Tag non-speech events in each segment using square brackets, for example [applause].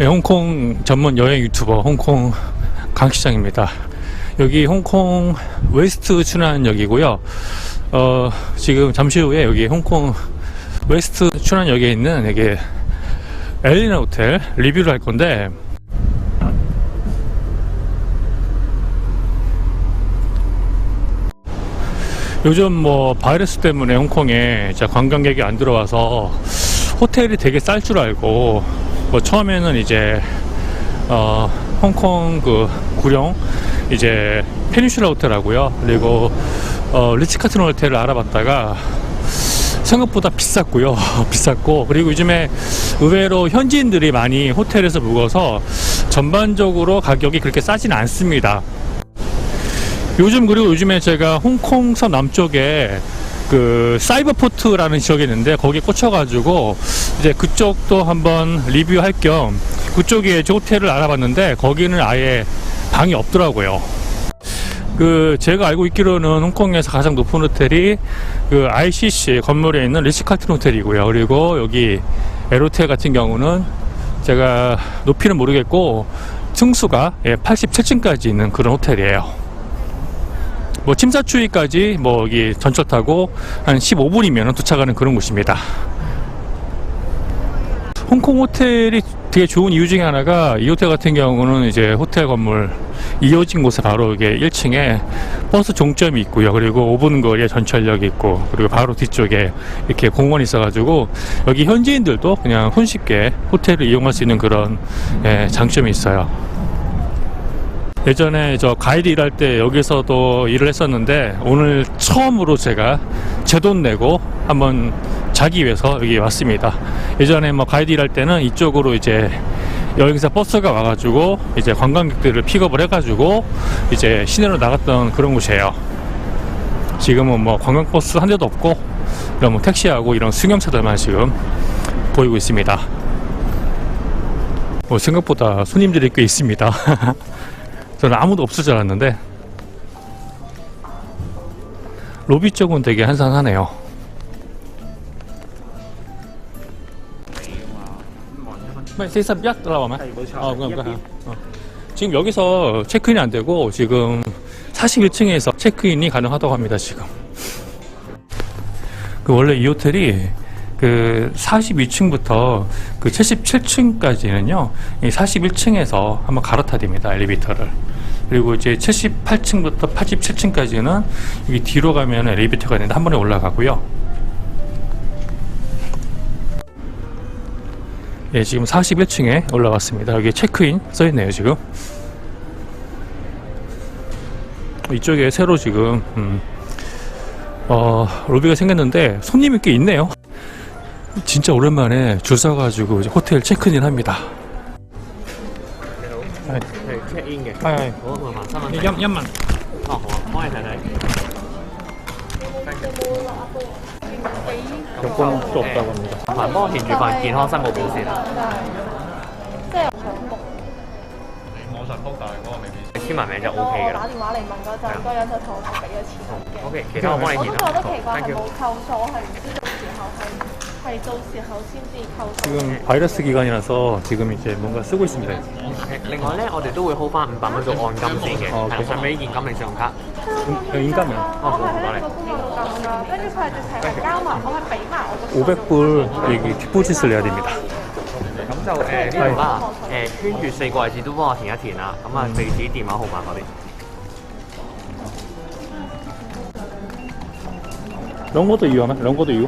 네, 홍콩 전문 여행 유튜버 홍콩 강시장입니다. 여기 홍콩 웨스트 춘안역이고요. 어, 지금 잠시 후에 여기 홍콩 웨스트 춘안역에 있는 여기 엘리나 호텔 리뷰를 할 건데 요즘 뭐 바이러스 때문에 홍콩에 관광객이 안 들어와서 호텔이 되게 쌀 줄 알고 뭐 처음에는 이제 어 홍콩 그 구령 이제 페니슐라 호텔하고요. 그리고 어 리츠카튼 호텔을 알아봤다가 생각보다 비쌌고요. [laughs] 비쌌고 그리고 요즘에 의외로 현지인들이 많이 호텔에서 묵어서 전반적으로 가격이 그렇게 싸진 않습니다. 요즘 그리고 요즘에 제가 홍콩서 남쪽에 그 사이버포트라는 지역이 있는데 거기에 꽂혀가지고 이제 그쪽도 한번 리뷰할 겸 그쪽에 호텔을 알아봤는데 거기는 아예 방이 없더라고요. 그 제가 알고 있기로는 홍콩에서 가장 높은 호텔이 그 ICC 건물에 있는 리치카튼 호텔이고요. 그리고 여기 에로텔 같은 경우는 제가 높이는 모르겠고 층수가 예, 87층까지 있는 그런 호텔이에요. 뭐 침사추이까지 뭐 여기 전철 타고 한 15분이면 도착하는 그런 곳입니다. 홍콩 호텔이 되게 좋은 이유 중에 하나가 이 호텔 같은 경우는 이제 호텔 건물 이어진 곳에 바로 이게 1층에 버스 종점이 있고요. 그리고 5분 거리에 전철역이 있고 그리고 바로 뒤쪽에 이렇게 공원이 있어가지고 여기 현지인들도 그냥 손쉽게 호텔을 이용할 수 있는 그런 예, 장점이 있어요. 예전에 저 가이드 일할 때 여기서도 일을 했었는데 오늘 처음으로 제가 제 돈 내고 한번 자기 위해서 여기 왔습니다. 예전에 뭐 가이드 일할 때는 이쪽으로 이제 여기서 버스가 와가지고 이제 관광객들을 픽업을 해가지고 이제 시내로 나갔던 그런 곳이에요. 지금은 뭐 관광버스 한 대도 없고 이런 뭐 택시하고 이런 승용차들만 지금 보이고 있습니다. 뭐 생각보다 손님들이 꽤 있습니다. [laughs] 저는 아무도 없을 줄 알았는데 로비 쪽은 되게 한산하네요. 세이삼 약 들어가면 아, 그럼 그 어. 지금 여기서 체크인이 안 되고 지금 41층에서 체크인이 가능하다고 합니다. 지금 그 원래 이 호텔이 그 42층부터 그 77층까지는요, 이 41층에서 한번 갈아타야 됩니다, 엘리베이터를. 그리고 이제 78층부터 87층까지는 여기 뒤로 가면 엘리베이터가 있는데 한 번에 올라가고요. 예, 지금 41층에 올라왔습니다. 여기 체크인 써 있네요, 지금. 이쪽에 새로 지금, 음, 어, 로비가 생겼는데 손님이 꽤 있네요. 진짜 오랜만에 줄 서가지고 이제 호텔 체크인 합니다. 係 check in 嘅。 아, 好，麻煩三蚊。 연, 연만. 哦，好啊，幫你睇睇。 여권도 없다고 합니다. 麻煩幫我填住份健康申報表先啊。即係想 book。網上 book 但係嗰個未必。簽埋名就 O K 嘅啦。我打電話嚟問嗰陣，嗰人就同我講俾咗錢我嘅。 O K，其他我幫你填我都覺得啦。奇怪， Thank 係 you 冇。扣數，我係唔知到 지금 바이러스 기간이라서 지금 이제 뭔가 쓰고 있습니다.另外咧，我哋都會 hold 翻五百蚊做按金先嘅，哦係啦，上俾現金定信用卡。 인감은 哦，好，唔該你。個公司度咁㗎，跟住佢係直情係交埋，我係俾埋我個 500불 여기 디포짓을 내야 됩니다. 咁就誒呢度啦，誒圈住四個位置都幫我填一填啦。咁啊，地址、電話號碼嗰啲。 런거도 이유하나? 런거도 이유?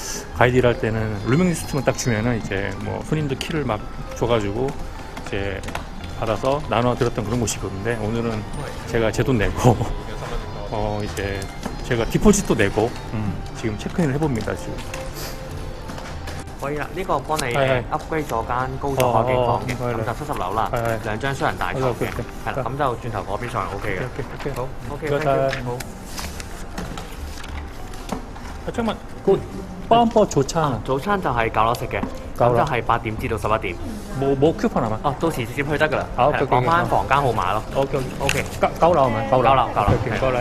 가이드 일할 때는 루밍 리스트만 딱 주면은 이제 뭐 손님들 키를 막 줘가지고 이제 받아서 나눠 드렸던 그런 곳이거든요. 오늘은 제가 제 돈 내고 [laughs] 어 이제 제가 디포짓도 내고 음, 지금 체크인을 해봅니다 지금. 可以啦，呢個幫你係係誒 upgrade 咗間高咗可幾房嘅，哦哦唔該你咁就七十樓啦係係，兩張雙人大床嘅， OK，OK，係啦，咁就轉頭嗰邊上係 OK 嘅。 오케이, 오케이. 好，OK，唔該 thank you，晒好。 아, 잠깐만. 그 뻔뻔 조차 早餐就係九樓食嘅，九樓咁就係八點至到十一點。 뭐, 뭐 쿠폰 아마? 哦，到時直接去得㗎啦。好係啦 OK，OK，講翻好房間號碼咯。 오케이, 오케이. OK， 까, 까오라 오면 까오라. 까오라, 까오라. 오케이, 오케이. 까오라.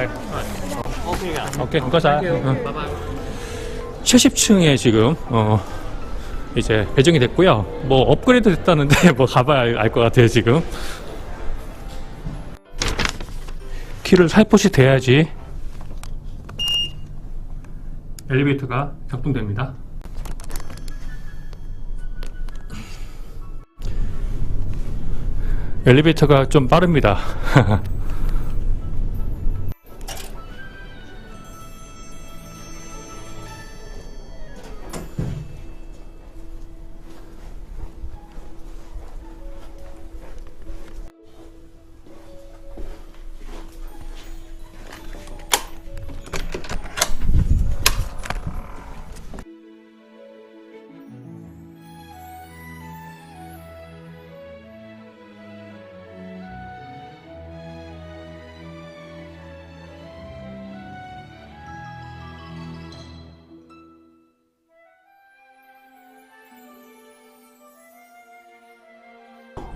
OK 㗎。 오케이, 감사합니다. 응. 拜拜。 70층에 지금 어 이제 배정이 됐고요. 뭐 업그레이드 됐다는데 뭐 가봐야 알 것 같아요 지금. 키를 살포시 대야지 엘리베이터가 작동됩니다. 엘리베이터가 좀 빠릅니다. [laughs]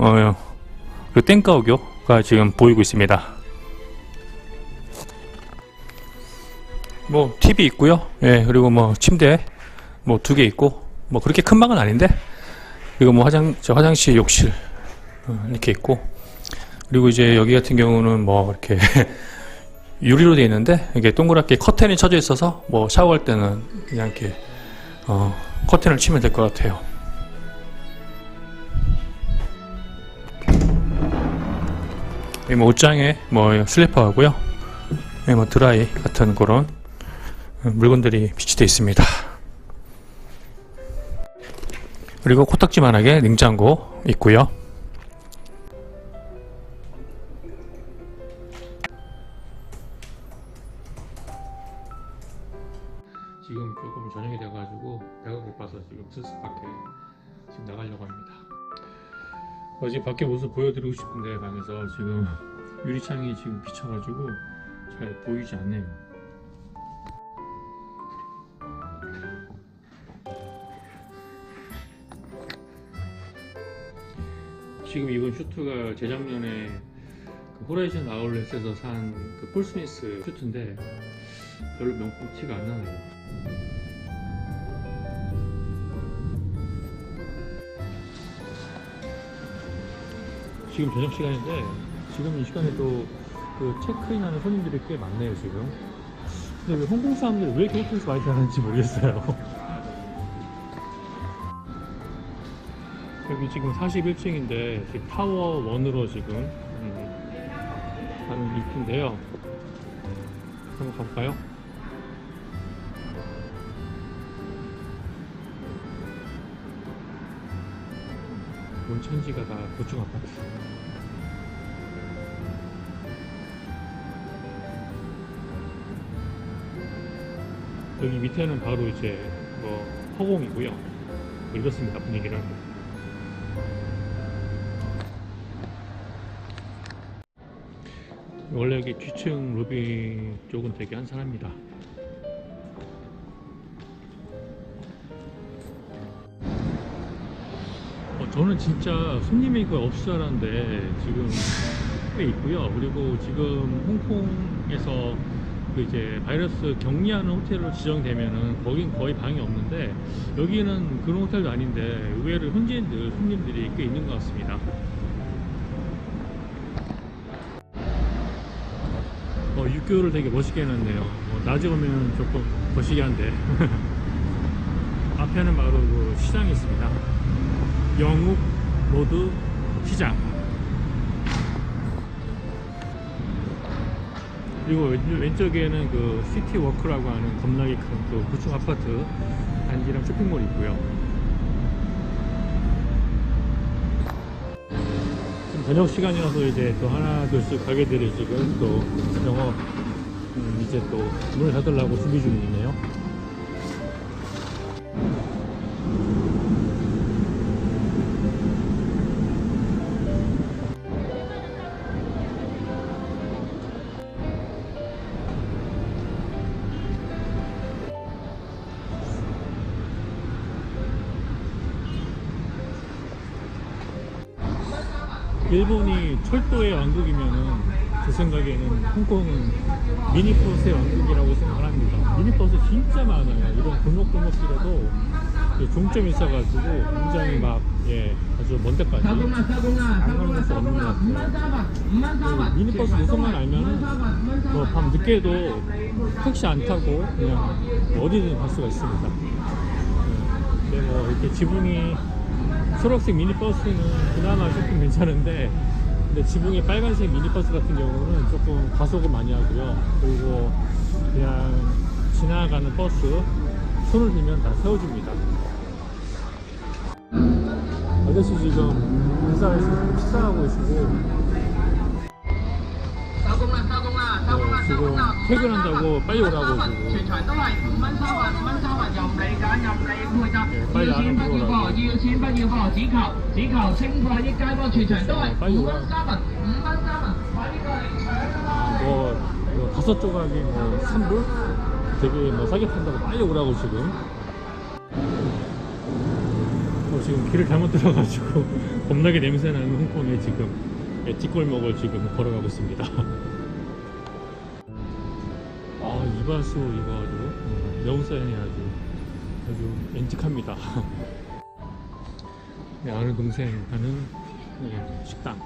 어, 그 땡가오교가 지금 보이고 있습니다. 뭐 TV 있고요. 예, 그리고 뭐 침대 뭐 두 개 있고 뭐 그렇게 큰 방은 아닌데 그리고 뭐 화장 저 화장실 욕실 어, 이렇게 있고 그리고 이제 여기 같은 경우는 뭐 이렇게 [laughs] 유리로 되어 있는데 이게 동그랗게 커튼이 쳐져 있어서 뭐 샤워할 때는 그냥 이렇게 어, 커튼을 치면 될 것 같아요. 이뭐 옷장에 뭐 슬리퍼 하고요. 예, 뭐 드라이 같은 그런 물건들이 비치되어 있습니다. 그리고 코딱지만하게 냉장고 있고요. 어, 지금 밖에 모습 보여드리고 싶은데 방에서 지금 유리창이 지금 비쳐가지고 잘 보이지 않네요. 지금 이건 슈트가 재작년에 그 호라이즌 아울렛에서 산그 폴스미스 슈트인데 별로 명품 티가 안 나네요. 지금 저녁 시간인데 지금 이 시간에 또그 체크인하는 손님들이 꽤 많네요 지금. 근데 왜 홍콩 사람들이 왜 이렇게 호텔에서 많이 자는지 모르겠어요. [laughs] 여기 지금 41층인데 타워 1으로 지금 음, 하는 입구인데요. 한번 가볼까요? 온천지가 다 고층 아파트. 여기 밑에는 바로 이제 뭐 허공이고요. 이렇습니다 분위기는. 원래 여기 뒤층 로비 쪽은 되게 한산합니다. 어, 저는 진짜 손님이 거의 없을 줄 알았는데 지금 꽤 있고요. 그리고 지금 홍콩에서 그 이제 바이러스 격리하는 호텔로 지정되면은 거긴 거의 방이 없는데 여기는 그런 호텔도 아닌데 의외로 현지인들 손님들이 꽤 있는 것 같습니다. 어, 육교를 되게 멋있게 해놨네요. 뭐, 낮에 오면 조금 거시기 한데 [laughs] 앞에는 바로 그 시장이 있습니다. 영욱 로드 시장. 그리고 왼- 왼쪽에는 그 시티 워크라고 하는 겁나게 큰 또 구층 아파트 단지랑 쇼핑몰이 있고요. 지금 저녁 시간이라서 이제 또 하나 둘씩 가게들이 지금 또 영업 음, 이제 또 문을 닫으려고 준비 중이네요. 일본이 철도의 왕국이면은 제 생각에는 홍콩은 미니버스의 왕국이라고 생각을 합니다. 미니버스 진짜 많아요. 이런 골목골목길에도 예, 종점이 있어가지고 굉장히 막 예, 아주 먼 데까지 안 가는 곳이 없는 것 같아요. 그 미니버스 노선만 알면은 뭐밤 늦게도 택시 안 타고 그냥 어디든 갈 수가 있습니다. 예, 근데 뭐 이렇게 지붕이 초록색 미니버스는 그나마 조금 괜찮은데 근데 지붕이 빨간색 미니버스 같은 경우는 조금 과속을 많이 하고요. 그리고 그냥 지나가는 버스 손을 들면 다 세워줍니다. 아저씨 지금 회사에서 식사하고 계시고 지금 퇴근한다고 빨리 오라고 지금 네, 빨리 안 오라고. 네, 빨리 오라고 네, 네, 뭐 다섯 조각이 뭐 3불? 되게 뭐 싸게 판다고 빨리 오라고. 지금 어, 지금 길을 잘못 들어가지고 [laughs] 겁나게 냄새나는 홍콩에 지금 찌골목을 지금 걸어가고 있습니다. [laughs] 아 이바수 이거 아주 어, 네온사인이 아주 아주 앤틱합니다. [laughs] 네, 아는 동생 하는 예, 식당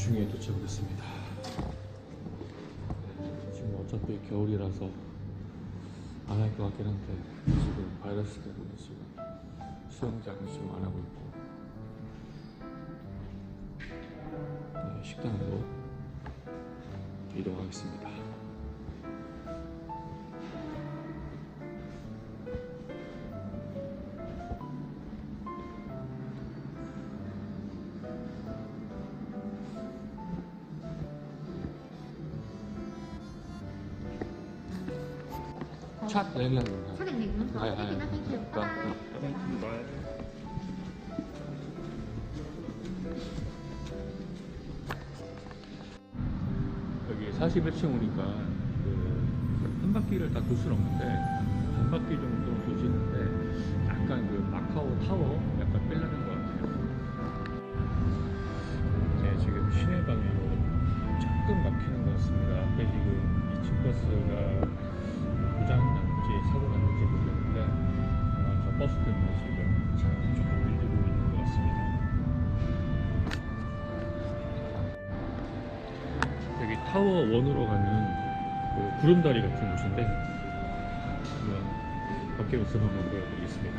구충에 도착을 했습니다. 지금 어차피 겨울이라서 안 할 것 같긴 한데 지금 바이러스 때문에 지금 수영장을 지금 안 하고 있고 네, 식당으로 이동하겠습니다. 차 nó phải chịu Vâng. qua 여기 41층 오니까 그한 바퀴를 다 돌 수는 없는데 반 바퀴 정도 도시는데 약간 그 마카오 타워 약간 빼려는 것 같아요. 네, 지금 시내 방향으로 조금 막히는 것 같습니다. 앞에 지금 2층 버스가 고 장 났는지 사고 났는지 모르겠는데 아마 저 버스 때문에 지금 차가 조금 밀리고 있는 것 같습니다. 여기 타워 원으로 가는 그 구름다리 같은 곳인데 한번 밖에 모습 한번 보여드리겠습니다.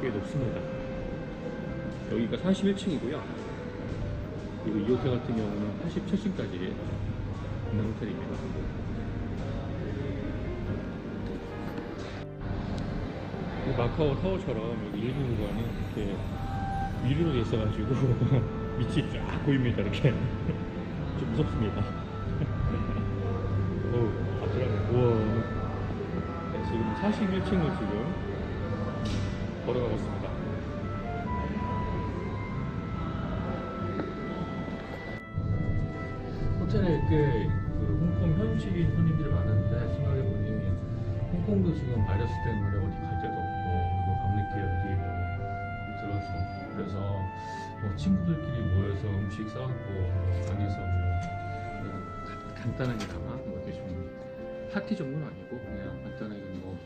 꽤 높습니다. 여기가 41층이고요. 그리고 이 호텔 같은 경우는 87층까지 있는 호텔입니다. 이 마카오 타워처럼 여기 일부 구간은 이렇게 위로 돼 있어가지고 [laughs] 밑이 쫙 보입니다 이렇게. 좀 무섭습니다. [laughs] 어우 아찔하네 우와. 네, 지금 41층을 지금 걸어가고 있습니다 꽤 그 홍콩 현지인 손님들이 많은데 생각해보니 홍콩도 지금 바이러스 때문에 어디 갈 데도 없고 그리고 밤늦게 어디 뭐 없고 그래서 뭐 친구들끼리 모여서 음식 싸갖고 방에서 뭐 그냥 가- 간단하게나마 뭐 이렇게 좀 파티 정도는 아니고 그냥 간단하게 뭐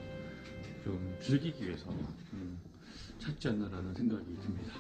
좀 즐기기 위해서 음, 찾지 않나라는 생각이 듭니다.